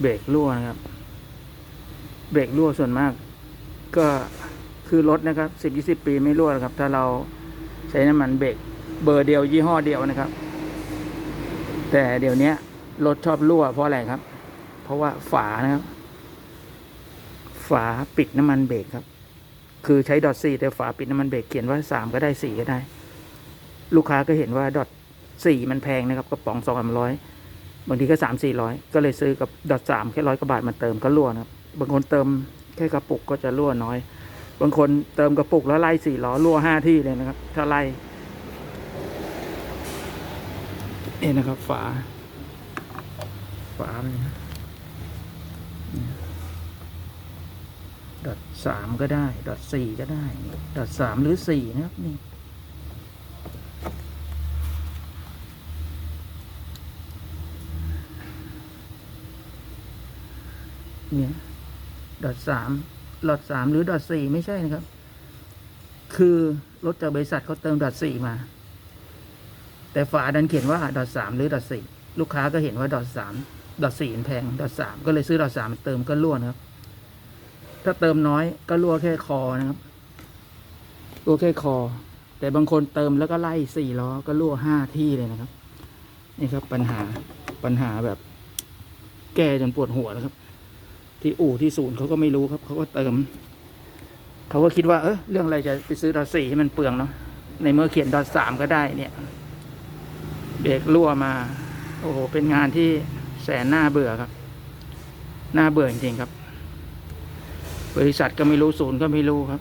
เบรกรั่วนะครับ เบรกรั่วส่วนมาก ก็คือรถนะครับสิบยี่สิบปีไม่รั่วนครับ ถ้าเราใช้น้ำมันเบรกเบอร์เดียวยี่ห้อเดียวนะครับ แต่เดี๋ยวนี้รถชอบรั่วเพราะอะไรครับ เพราะว่าฝานะครับ ฝาปิดน้ำมันเบรกครับ คือใช้ดอทสี่แต่ฝาปิดน้ำมันเบรกเขียนว่าสามก็ได้สี่ก็ได้ ลูกค้าก็เห็นว่าดอทสี่มันแพงนะครับกระป๋องสองสามร้อย บางทีก็สามสี่ร้อยก็เลยซื้อกับดอทสามแค่ร้อยกว่าบาทมาเติมก็รั่วนะครับบางคนเติมแค่กระปุกก็จะรั่วน้อย บางคนเติมกระปุกแล้วไล่สี่ล้อรั่วห้าที่เลยนะครับ ถ้าไล่นี่นะครับ ฝา ฝาเลยนะดอทสามก็ได้ ดอทสี่ก็ได้ ดอทสามหรือสี่นะครับนี่ เนี่ยดอทสามดอทสามหรือดอทสี่ไม่ใช่นะครับ คือรถจากบริษัทเขาเติมดอทสี่มา แต่ฝาดันเขียนว่าดอทสามหรือดอทสี่ลูกค้าก็เห็นว่าดอทสามดอทสี่แพงดอทสามก็เลยซื้อดอทสามเติมก็รั่วนะครับ ถ้าเติมน้อยก็รั่วแค่คอนะครับรั่วแค่คอ แต่บางคนเติมแล้วก็ไล่สี่ล้อก็รั่วห้าที่เลยนะครับ นี่ครับปัญหาปัญหาแบบแก้จนปวดหัวแล้วครับ ที่อู่ที่ศูนย์เขาก็ไม่รู้ครับเขาก็เติมเขาก็คิดว่าเออเรื่องอะไรจะไปซื้อดอทสี่ให้มันเปลืองเนาะในเมื่อเขียนดอทสามก็ได้เนี่ยเบรกรั่วมา โอ้โหเป็นงานที่แสนน่าเบื่อครับน่าเบื่อจริงๆครับ บริษัทก็ไม่รู้ศูนย์ก็ไม่รู้ครับ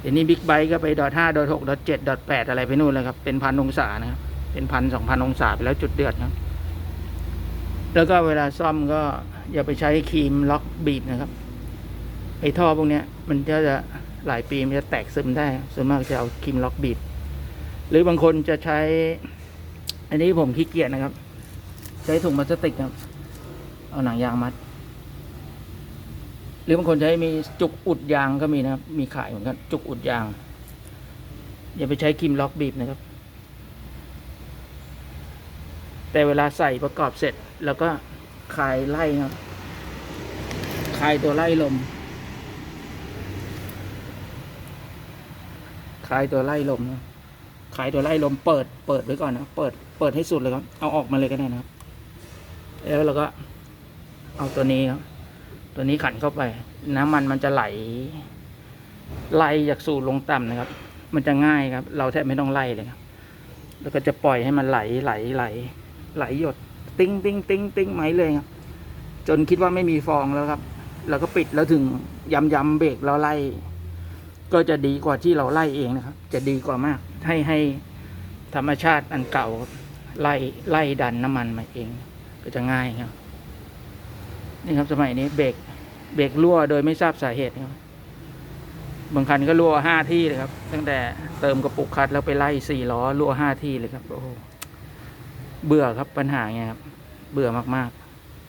เดี๋ยวนี้บิ๊กไบค์ก็ไปดอทห้าดอทหกดอทเจ็ดดอทแปดอะไรไปนู่นเลยครับ เป็นพันองศานะครับ เป็นพันสองพันองศาไปแล้วจุดเดือดครับ แล้วก็เวลาซ่อมก็ อย่าไปใช้ครีมล็อกบีบนะครับ ไอ้ท่อพวกนี้มันจะจะหลายปีมันจะแตกซึมได้ ส่วนมากจะเอาครีมล็อกบีบ หรือบางคนจะใช้ อันนี้ผมขี้เกียจนะครับ ใช้ถุงพลาสติกครับ เอาหนังยางมัด หรือบางคนใช้มีจุกอุดยางก็มีนะครับ มีขายเหมือนกันจุกอุดยาง อย่าไปใช้ครีมล็อกบีบนะครับ แต่เวลาใส่ประกอบเสร็จแล้วก็ คลายไล่ครับคลายตัวไล่ลมคลายตัวไล่ลมนะคลายตัวไล่ลมเปิด เปิดไว้ก่อนนะ เปิด เปิดให้สุดเลยครับ เอาออกมาเลยก็ได้นะครับ แล้วเราก็ เอาตัวนี้ครับ ตัวนี้ขันเข้าไป น้ำมันมันจะไหล ไล่จากสูดลงต่ำนะครับ มันจะง่ายครับ เราแทบไม่ต้องไล่เลยครับ แล้วก็จะปล่อยให้มันไหล ไหล ไหล ไหลหยด ติ้งติ้งติ้งติ้งไหมเลยครับ จนคิดว่าไม่มีฟองแล้วครับเราก็ปิดแล้วถึงย้ำย้ำเบรกแล้วไล่ ก็จะดีกว่าที่เราไล่เองนะครับ จะดีกว่ามาก ให้ให้ธรรมชาติอันเก่าไล่ไล่ดันน้ำมันมาเอง ก็จะง่ายครับ นี่ครับสมัยนี้เบรกเบรกรั่วโดยไม่ทราบสาเหตุครับบางคันก็รั่วห้าที่เลยครับ ตั้งแต่เติมกระปุกคัดแล้วไปไล่สี่ล้อรั่วห้าที่เลยครับโอ้ เบื่อครับปัญหาเงี้ยครับ เบื่อมาก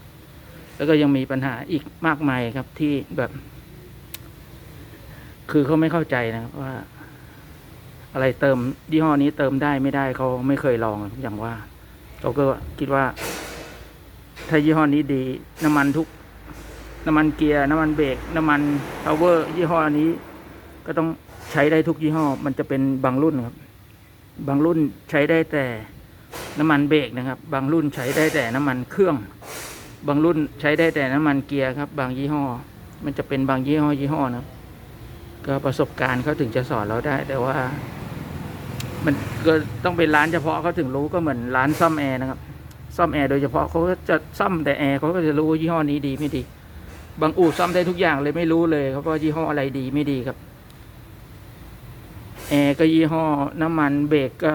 ๆ แล้วก็ยังมีปัญหาอีกมากมายครับที่แบบ คือเขาไม่เข้าใจนะครับว่า อะไรเติมยี่ห้อนี้เติมได้ไม่ได้เขาไม่เคยลองอย่างว่าเขาก็คิดว่า ถ้ายี่ห้อนี้ดี น้ำมันทุก น้ำมันเกียร์น้ำมันเบรกน้ำมันพาวเวอร์ยี่ห้อนี้ ก็ต้องใช้ได้ทุกยี่ห้อ มันจะเป็นบางรุ่นครับ บางรุ่นใช้ได้แต่ น้ำมันเบรกนะครับ บางรุ่นใช้ได้แต่น้ำมันเครื่อง บางรุ่นใช้ได้แต่น้ำมันเกียร์ครับ บางยี่ห้อ มันจะเป็นบางยี่ห้อยี่ห้อนะก็ประสบการณ์เขาถึงจะสอนเราได้ แต่ว่า มันก็ต้องเป็นร้านเฉพาะเขาถึงรู้ก็เหมือนร้านซ่อมแอร์นะครับ ซ่อมแอร์โดยเฉพาะเขาก็จะซ่อมแต่แอร์เขาก็จะรู้ว่ายี่ห้อนี้ดีไม่ดี บางอู่ซ่อมได้ทุกอย่างเลยไม่รู้เลยครับว่ายี่ห้ออะไรดีไม่ดีครับแอร์ก็ยี่ห้อน้ำมันเบรกก็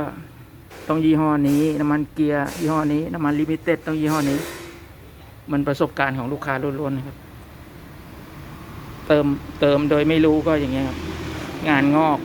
ต้องยี่ห้อนี้น้ำมันเกียร์ยี่ห้อนี้น้ำมันลิมิเต็ดต้องยี่ห้อนี้ มันประสบการณ์ของลูกค้าล้วนๆนะครับ เติมเติมโดยไม่รู้ก็อย่างเงี้ยครับ งานงอก